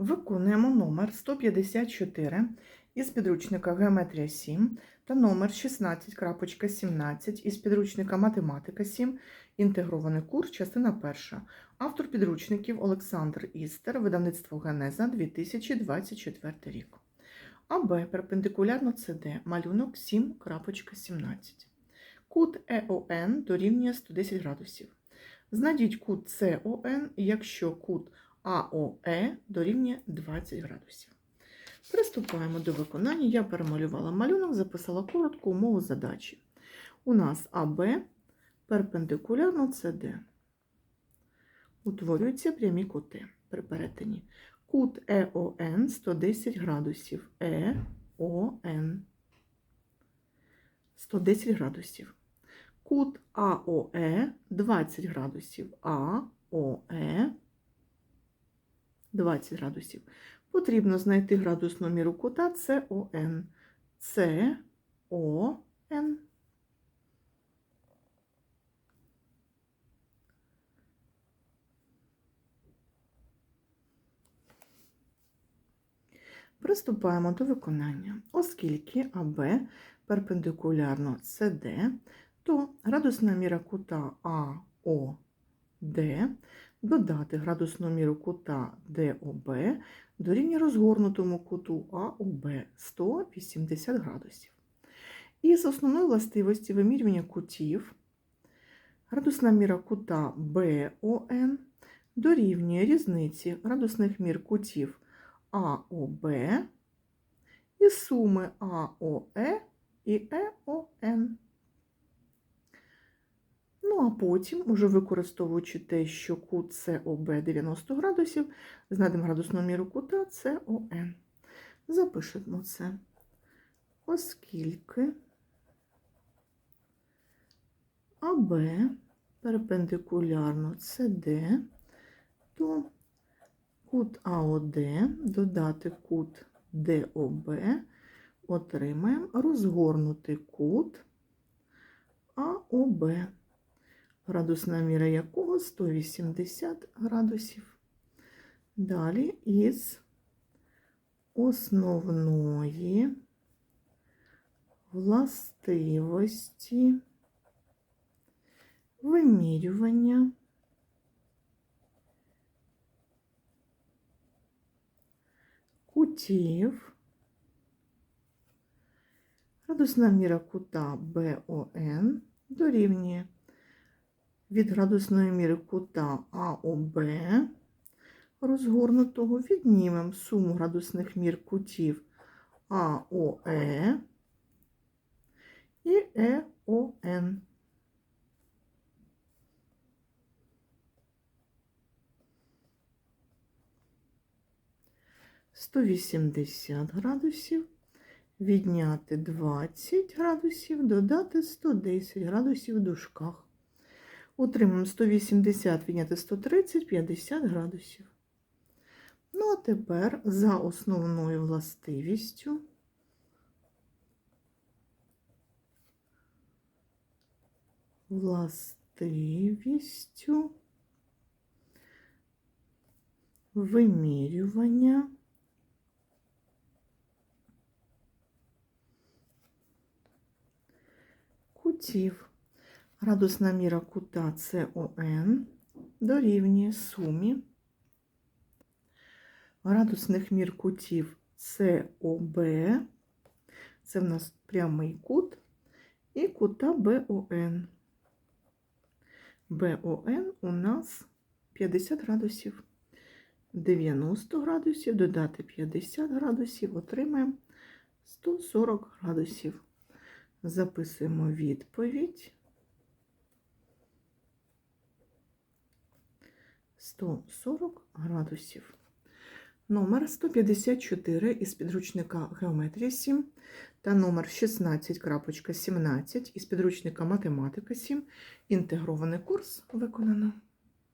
Виконуємо номер 154 із підручника Геометрія 7 та номер 16.17 із підручника Математика 7, інтегрований курс, частина 1. Автор підручників Олександр Істер, видавництво Генеза 2024 рік. АБ перпендикулярно СД, малюнок 7.17. Кут ЕОН дорівнює 110 градусів. Знайдіть кут СОН, якщо кут АОЕ дорівнює 20 градусів. Приступаємо до виконання. Я перемалювала малюнок, записала коротку умову задачі. У нас АБ перпендикулярно СД. Утворюються прямі кути при перетині. Кут ЕОН 110 градусів. ЕОН 110 градусів. Кут АОЕ 20 градусів. АОЕ 20 градусів. Потрібно знайти градусну міру кута СОН. СОН. Приступаємо до виконання. Оскільки АБ перпендикулярно СД, то градусна міра кута АОД додати градусну міру кута ДОБ дорівнює розгорнутому куту АОБ 180 градусів. Із основної властивості вимірювання кутів градусна міра кута БОН дорівнює різниці градусних мір кутів АОБ і суми АОЕ і ЕОН. Ну, а потім, уже використовуючи те, що кут СОБ 90 градусів, знайдемо градусну міру кута СОН. Запишемо це. Оскільки АБ перпендикулярно СД, то кут АОД додати кут ДОБ отримаємо розгорнутий кут АОБ градусна міра якого 180 градусів. Далі із основної властивості вимірювання кутів, градусна міра кута БОН дорівнює від градусної міри кута АОБ розгорнутого віднімемо суму градусних мір кутів АОЕ і ЕОН. Сто вісімдесят градусів, відняти 20 градусів, додати 110 градусів в дужках. Отримаємо 180 відняти 130, 50 градусів. Ну, а тепер за основною властивістю властивістю вимірювання кутів. Градусна міра кута СОН дорівнює сумі градусних мір кутів СОБ, це в нас прямий кут, і кута БОН. БОН у нас 50 градусів. 90 градусів, додати 50 градусів, отримаємо 140 градусів. Записуємо відповідь. 140 градусів. Номер 154 із підручника Геометрія 7 та номер 16.17 із підручника Математика 7. Інтегрований курс виконано.